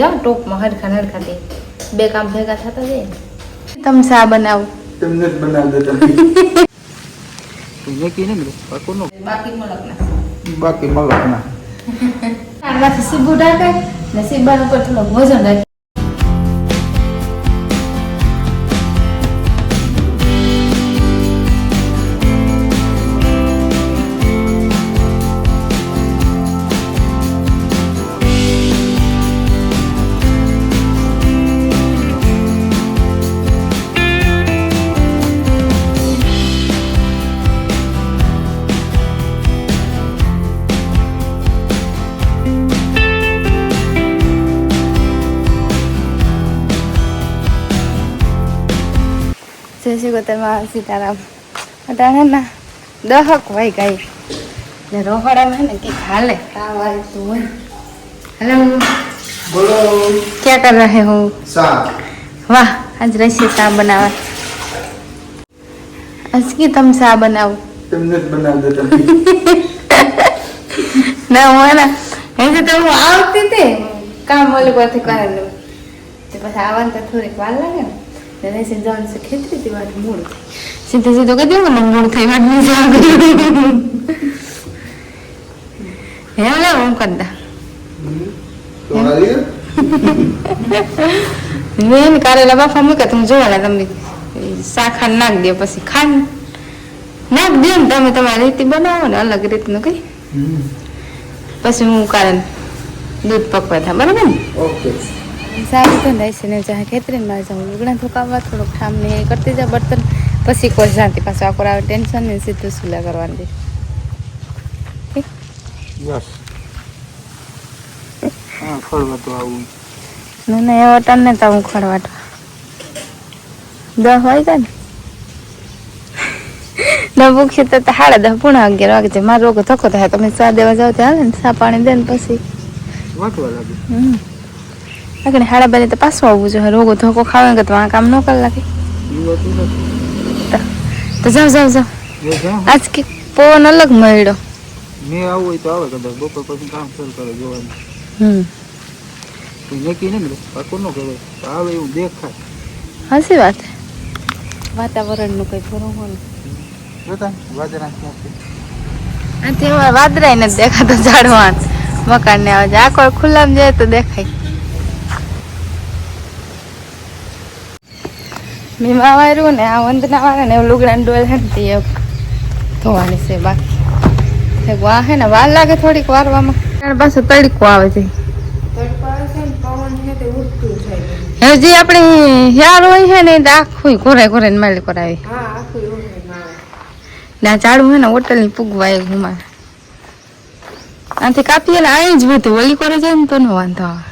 જાઓ ટોપમાં હરખા હરખા દે બે કામ ભેગા થતા જાય તમે શા બનાવો? તમને જ બનાવી દેતા નક્કી કીને બધું પાકો નો. બાકી મોલક ના. બાકી મલક ના. આમાંથી સીબુ ઢાંકે ને સીબા પર થોડો વજન રાખે. ગોતરમાં સીતારામ અટાણે ના દહક વાઈ ગઈ ને રોહડામાં ને કંઈક હાલે. તાવ આવતું હોય. હેલો. બોલો. ક્યાં કર રહે હું? વાહ આજ રસી ચા બનાવવા? આજ કે તમે ચા બનાવો? તમને જ બનાવી દેતા ના હું ના. હજી તો હું આવતી તે. કામ ઓલું પરથી કરેલું તે પછી આવવાનું તો થોડીક વાર લાગે ને. ને રહેશે છે ખેતરી તે વાત મૂળ થાય. સીધો સીધું કહી ને મૂળ થઈ વાત નહીં જવાનું હે લે હું કરતા મેન કારેલા બાફા મૂક્યા તમે જોવાના તમે શાખા નાખ દો પછી ખાંડ નાખ દે ને તમે તમારી રીતે બનાવો ને અલગ રીતનું કઈ પછી હું કારણ દૂધ પકવા થાય બરાબર ને? ઓકે. સારું તો નહીં છે ને જ્યાં ખેતરીને મારે જાઉં લુગડા ધોકાવવા થોડુંક ને એ કરતી જાય બર્તન પછી કોઈ શાંતિ પાછું આખો આવે ટેન્શન ને સીધું સુલા કરવાની ના ના એવા ટન તો હું ખડવાટવા દસ વાગ્યા ને? ન ભૂખી તો સાડા દસ પૂણા અગિયાર વાગે છે મારો રોગ ધક્કો થાય. તમે ચા દેવા જાવ ત્યાં હાલે ને સા પાણી દે ને પછી. વાંચવા લાગે. હમ. આગળ હાડા બારે તો પાછું આવવું જોઈએ. રોગો ધોકો ખાવે કે તો આ કામ ન કરી લાગે. તો જાવ જાવ જાવ આજ કે પવન અલગ મળ્યો. મેં આવું હોય તો આવે કદાચ. બપોર પછી કામ શરૂ કરે જોવાનું. હમ. નક્કી નહીં પાકું ન કરે આવે એવું દેખાય. હસી વાત. વાતાવરણનું કઈ પૂરું હોય. જોતા વાદરાય નથી દેખાતો ઝાડવાન. મકાન ને આવે છે. આખો ખુલ્લામાં જાય તો દેખાય. મીમા વાળું ને આ વંદના વાળા ને એવું લુગડા ડોલ હે ને તે એક ધોવાની છે બાકી. વા હે ને વાર લાગે થોડીક વારવામાં. ત્યાર પાછો તડકો આવે છે. હજી આપણે યાર હોય છે ને આખું કોરાય ઘોરાય માલી કરાવી. ને આ ઝાડું હે ને હોટલની પૂગવા એ ઘુમા આથી કાપીએ ને અહીં જ બધું. ઓલી કરે જાય ને તો નો વાંધો આવે.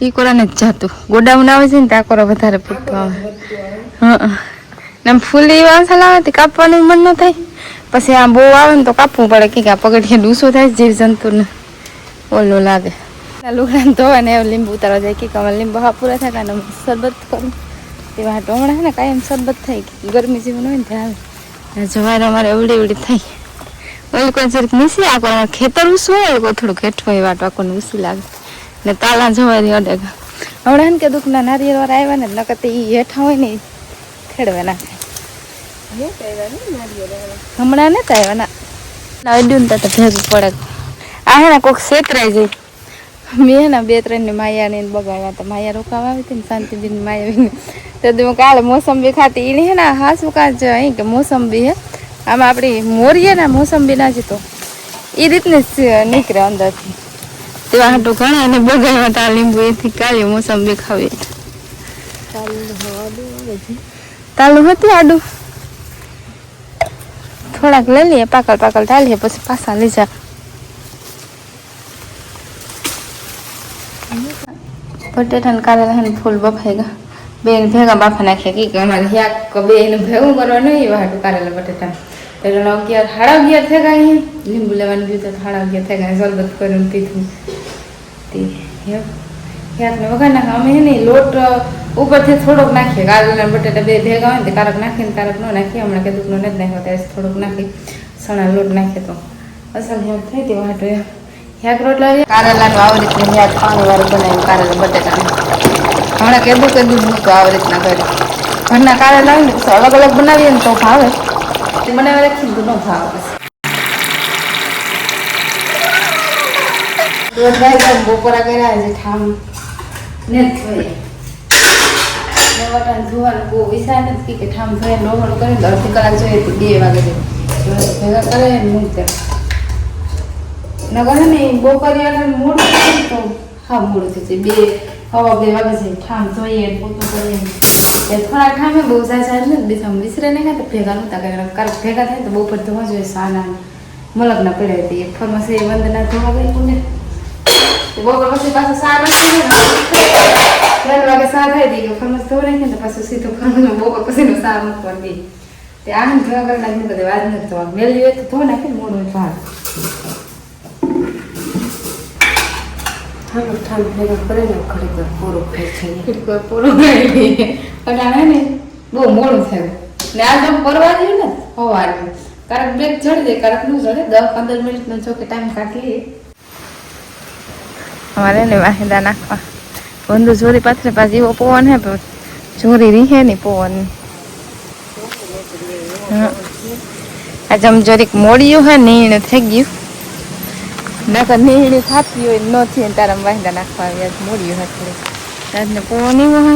ઈ કોરાને જ જાતું. ગોડાઉન આવે છે ને ત્યાં કોરા વધારે પૂરતો આવે. ને ફૂલી વાસણ આવે તે કાપવાનું મન ન થાય. પછી આ બહુ આવે ને તો કાપવું પડે. કે આ પગડીએ ડૂસો થાય જીવ જંતુને. ઓલું લાગે. લુગડા ધોવા ને એવું લીંબુ ઉતારવા જાય. કે કમર લીંબુ હા પૂરા થાય કાને શરબત કરું. તેવા ટોમણા ને કાયમ શરબત થાય. ગરમી જેવું હોય ને ત્યાં આવે જવાર અમારે એવડી એવડી થઈ ઓલું કોઈ જરીક નીસી આ કોઈ ખેતર ઉસવું હોય કોઈ થોડુંક હેઠું હોય વાટવા કોને ઉસી લાગે. ને તાલા જવારી અડગ હમણાં કે દુઃખના નારિયેળ વાળા આવ્યા ને નકર ઈ હેઠા હોય ને ખેડવા નાખે. હમણાં ને આવ્યા ના. અડ્યું તો ભેગું પડે આ હે ને કોક છેતરાઈ જાય. મેં ને બે ત્રણ ને માયા ને બગાડ્યા હતા. માયા રોકાવા આવી હતી ને શાંતિબેન માયા તો હું કાલે મોસંબી ખાતી. એને હે ને હાસુ કાચ અહીં કે મોસંબી હે. આમાં આપણી મોરીએ ને મોસંબી ના તો એ રીતને નીકળે અંદરથી. તેવા હાટો ઘણા અને બગાડ્યા હતા લીંબુ એથી કાલે મોસંબી ખાવી તાલુ હતું આડું. થોડાક લઈ લઈએ, પાકલ પાકલ ઢાલીએ, પછી પાછા લઈ જા. બટેટા ને કારેલા ને ફૂલ બફાઈ ગયા બેન ભેગા બાફા નાખ્યા, કે અમારે યાક બે એનું ભેગું કરવા નહીં એવા હાટું કારેલા બટેટા એટલે અગિયાર સાડા અગિયાર અહીંયા લીંબુ લેવાનું તો સાડા અગિયાર થઈ જલબત કરીને પીધું. તે યાકને વઘાર નાખે અમે હે ને લોટ ઉપરથી થોડોક નાખીએ. કારેલા ને બટેટા બે ભેગા હોય ને કારક નાખીને કારક ન નાખીએ. હમણાં કીધું નથી નાખ્યો ત્યારે થોડોક નાખી. સણા લોટ નાખીએ તો. અસલ હેલ્પ થઈ હતી વાટો હેક રોટલા. કારેલાનું આવી રીતનું હેક પાણી વાળું બનાવ્યું કારેલા બટેટા હમણાં કીધું કે દૂધ મૂકો આવી રીતના કરી. ઘરના કારેલા હોય ને અલગ અલગ બનાવીએ ને તો ભાવે. તે બનાવી રાખીને તો ન ભાવે. બપોરા કર્યા છે, ઠામ. ને ને વટાણ ધોવાનું બહુ વિચાર નથી કે ઠામ ધોઈને નોવાનું કરીને અડધી કલાક જોઈએ તો બે વાગે ભેગા કરે ને મૂકતે નગર ને બપોરે આગળ મોડું થાય ને તો હા થઈ જાય બે, હવા બે વાગે છે. ઠામ ધોઈએ ને પોતું થોડા ઠામે બહુ ઝાઝા ને બીજા વિસરે નહીં ખાય તો ભેગા નહોતા કર્યા. કારણ ભેગા થાય તો બપોર ધોવા જોઈએ સાના મલકના પડ્યા એક ફરમાસી વંદના ધોવા ગઈ કોને? બપોર પછી પાછું સા નાખી ને ત્રણ વાગે સા થાય દી કે ફરમાસ ધોવાય ને પાછું સીધું ફરમાસ બપોર પછીનું સા મૂકવા દે તે આને ધોવા કરી નાખી બધે વાત નથી ધોવા મેળવી હોય તો ધો નાખે મોડું ભાગ ભાર ઠામ ભેગા કરે ને વાર પૂરું થઈ જાય. કોઈ પૂરું નહીં અટાણે ને બહુ મોડું થયું ને આ તો પરવા જેવું ને સવારમાં કારણ બ્રેક જડી દે કારણનું જડે દસ પંદર મિનિટનો જો કે ટાઈમ કાઢી અમારે ને વાહેદા નાખવા. બંધુ ચોરી પાથરે પાછી એવો પવન હે ચોરી રીહે ને પવન. આજે આમ મોડિયું હે, નીણ થઈ ગયું. નકર નીણ થાતી હોય ન થઈ ને તારા વાહેદા નાખવા આવ્યા મોડ્યું હે થોડી રાજને પવન એવો હે.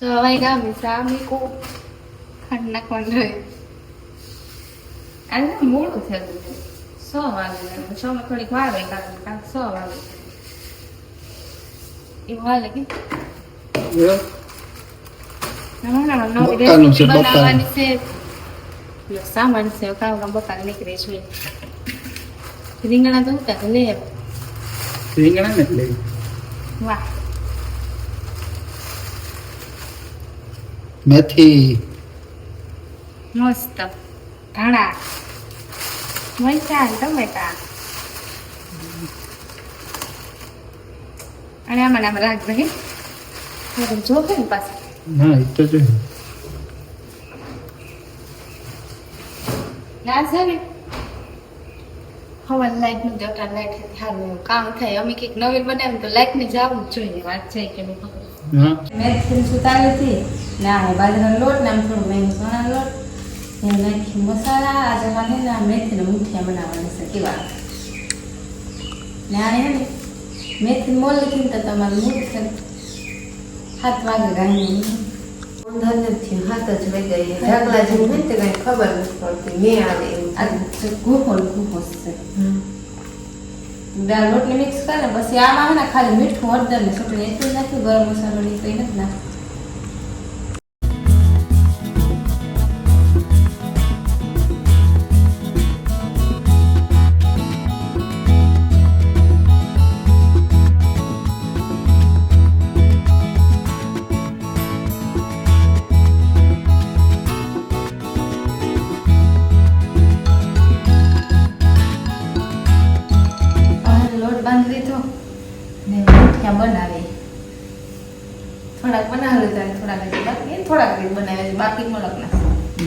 સવાઈ ગામી સામી કો ખાંડ નાખવાનું રહે આજે મોડું છ વાગે, છ થોડીક વાર કારણ કારણ છ વાગે. એવું હાલે કે હમણાં નવી no, છે, no બકાલું. બનાવવાની છે લો, સામાન છે કામ કામ બકાલ નીકળે છે રીંગણા તો ઉતા લે રીંગણા ને એટલે વાહ મેથી મસ્ત ધાણા મરચાં ટમેટા અને આમાં ને આમાં રાખ જો કે ને પાસે ના એ તો છે. ના છે ને. હવા લાઈટનું જટા લાઈટ સારું કામ થાય. અમે કંઈક નવીન બનાવ્યું તો લાઈટ ને જવું જ જોઈએ વાત છે કે મેથી સુતારી હતી. ના હે બાજરાનો લોટ ને આમ થોડું મેં સોના લોટ. ને નાખી મસાલા આજે મને ના મેથીનો મુઠિયા બનાવવાની છે કેવા? ને આ ને. મેથી મોલ તો તમારે મૂઠ છે. હાથ વાગે ગાયને. ઊંધા નથી હાથ જ વહી ગઈ ઢાકલા જેવું હોય તે કઈ ખબર નથી પડતી. મેં આવે એવું. ગુહોલ ગુહો છે. દાળ લોટને મિક્સ કરે પછી આમાં આવે ને ખાલી મીઠું હળદર ને છોકરી એટલું નાખ્યું ગરમ મસાલો કઈ કંઈ નથી નાખ્યું.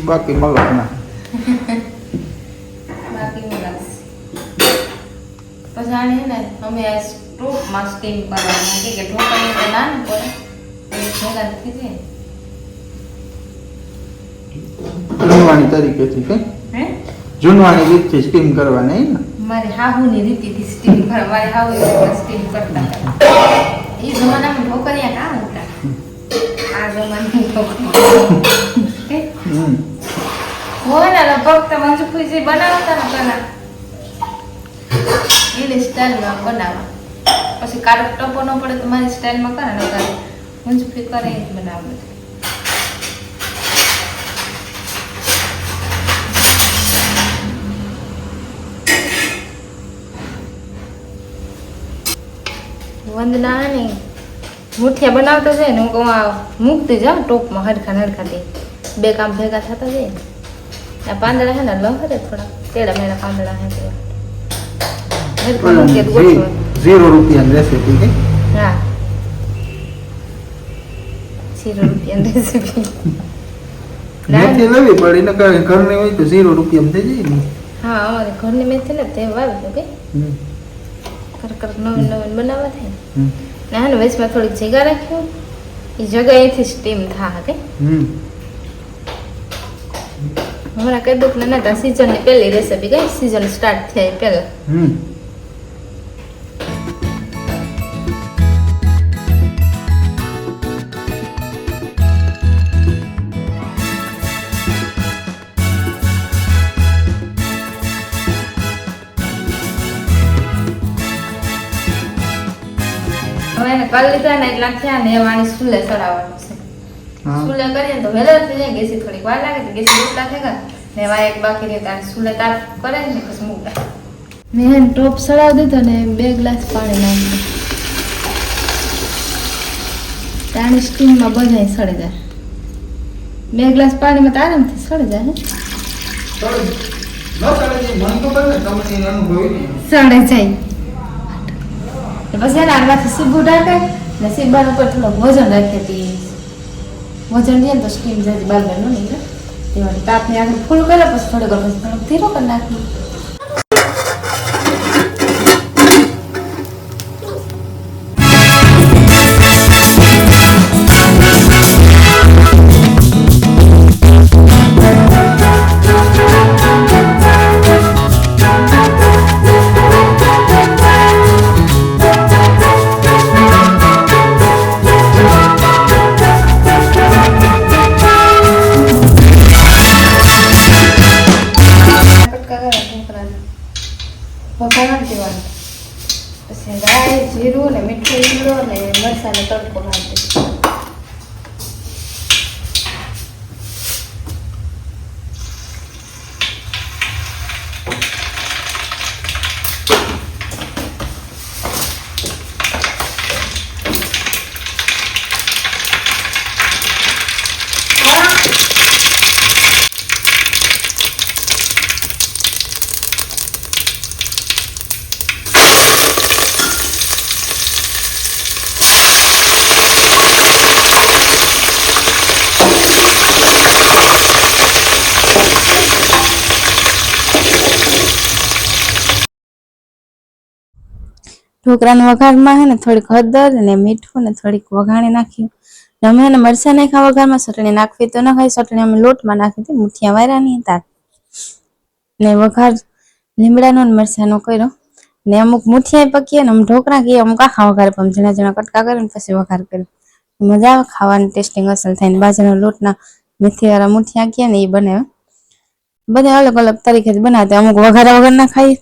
બાકી મલક ના બાકી મલક પછી આને ને અમે આ સ્ટોવમાં સ્ટીમ કરવાના કે કે ઢોકળી તો ના ને પડે ભેગા થઈ જાય જૂનવાણી તરીકેથી કે હે જૂનવાણી રીતથી સ્ટીમ કરવાની ને મારી હાહુની રીતિથી સ્ટીમ કરવા મારી હાહુ સ્ટીમ કરતા એ જમાનામાં ઢોકળિયા કામ હતા આ જમાનામાં ઢોકળિયા હોય ને લગભગ તો મંજુફુજી બનાવતા ને પેલા એની સ્ટાઇલમાં બનાવવા. પછી કાળો ટપો ન પડે તો મારી સ્ટાઇલમાં કરે, ને કરે. જ બનાવે. વંદના ને. મુઠિયા બનાવતા જાય ને, હું કહું મૂકતી જાઉં ટોપમાં હરખા નરખા દે બે કામ ભેગા થતા જાય ને. આ પાંદડા હે ને લહરે થોડા. તેડા મેળા પાંદડા હે તેવા તો ઝીરો રૂપિયા રેસીપી કે? હા. ઝીરો રૂપિયા રેસીપી મેથી લેવી પડી ને કારણ ઘરની હોય તો ઝીરો રૂપિયામાં થઈ જાય ને. હા અમારે ઘરની મેથી ને તે વાવી દો કે. કર કર નવીન નવીન બનાવવા થાય. ને હા ને વચમાં થોડીક જગ્યા રાખ્યું એ જગ્યા અહીંથી સ્ટીમ થા કે. હમ. હમણાં કહી દઉં ના સિઝનની પહેલી રેસીપી કઈ? સિઝન સ્ટાર્ટ થાય પહેલા. હમ. હવે એને કરી લીધા ને એટલા થયા ને એ વાણી સ્કૂલે ચડાવવાનું છે કરીએ તો વહેલા થઈ જાય. ગેસી થોડીક વાર લાગે તો ગેસી એટલા થઈ ગયા ને એમાં એક બાકી રહે તારે સ્કૂલે તાર કરે ને પછી મૂકે. મેં એને ટોપ સળાવ દીધો ને બે ગ્લાસ પાણી નાખ્યું. તાણી સ્ટીમમાં બધાય સડી જાય. બે ગ્લાસ પાણીમાં તો આરામથી સડી જાય. ન. સડે જાય. પછી એના આમાંથી સીબું ઢાંકે ને સીબા ઉપર થોડો ભોજન રાખીએ તે. વજન દે ને તો સ્ટીમ જાય બાર બાર નો નીકળે? તેમાંથી તાપને આગળ ફૂલ કરે પછી થોડો વાર પછી થોડુંક ધીરો કરી નાખીએ. વઘારવા દેવાનું પછી રાઈ જીરું ને મીઠું લીમડો ને મરચાંનો તડકો મારી ઢોકળાના વઘારમાં હે ને થોડીક હળદર ને મીઠું ને થોડીક વઘાણી નાખ્યું અમે એને મરચાં નાખ્યા વઘારમાં, ચટણી નાખવી તો ન ખાઈ ચટણી અમે લોટમાં નાખી હતી, મુઠિયા વાયરાની હતા. ને વઘાર લીમડાનો ને મરચાંનો કર્યો. ને અમુક મુઠિયા પકીએ ને અમુક ઢોકળા કહીએ અમુક આખા વઘાર, પણ ઝીણા ઝીણા કટકા કરીને પછી વઘાર કર્યો. મજા આવે, ખાવાની ટેસ્ટિંગ અસલ થાય ને બાજરાના લોટના મેથીવાળા મુઠિયા કહીએ ને એ બનાવે બધા અલગ અલગ તરીકે બનાવતા, અમુક વઘારા વગર ના ખાઈ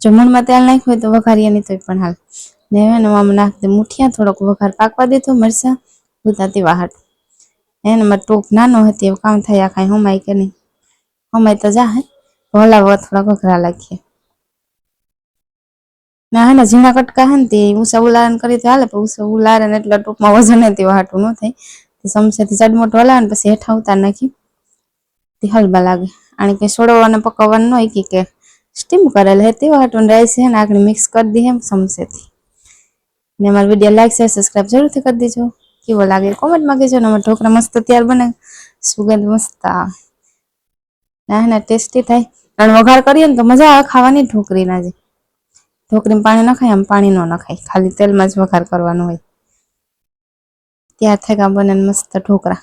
જો મૂળમાં તેલ નાખ્યું હોય તો વઘારીએ, નહીં તોય પણ હાલ. ને હવે આમાં નાખી દે મુઠિયા, થોડોક વઘાર પાકવા દેતો મરચાં ભૂતાતી વાહટ એને મારે ટોપ નાનો હતી, એવું કામ થયા કાંઈ હમાય કે નહીં? હમાય તો જા હે હલાવવા થોડા વઘરા લાગીએ. ના હે ને ઝીણા કટકા હે ને તે ઊંચા ઉલારણ કરી તો હાલે, પણ ઊંચા ઉલારણ એટલે ટોપમાં વજન હતી વાહટું ન થાય. તે ચડમોટ હલાવે ને પછી હેઠા ઉતાર નાખી. તે હલબા લાગે. આને કંઈ અને પકવવાનું હોય કે સ્ટીમ કરેલ હતી વાટું રાઈસ છે ને આગળ મિક્સ કરી દઈએ સમસેથી ને અમારો વીડિયો લાઈક શેર સબસ્ક્રાઈબ જરૂરથી કરી દેજો. કેવો લાગે કોમેન્ટમાં કહેજો ને અમારા ઢોકળા મસ્ત તૈયાર બને. સુગંધ મસ્ત ના ના ટેસ્ટી થાય. અને વઘાર કરીએ ને તો મજા આવે ખાવાની ઢોકરીના જે. ઢોકરીમાં પાણી નખાય આમ પાણી ન નખાય. ખાલી તેલમાં જ વઘાર કરવાનો હોય. ત્યાર થાય બને ને મસ્ત ઢોકળા.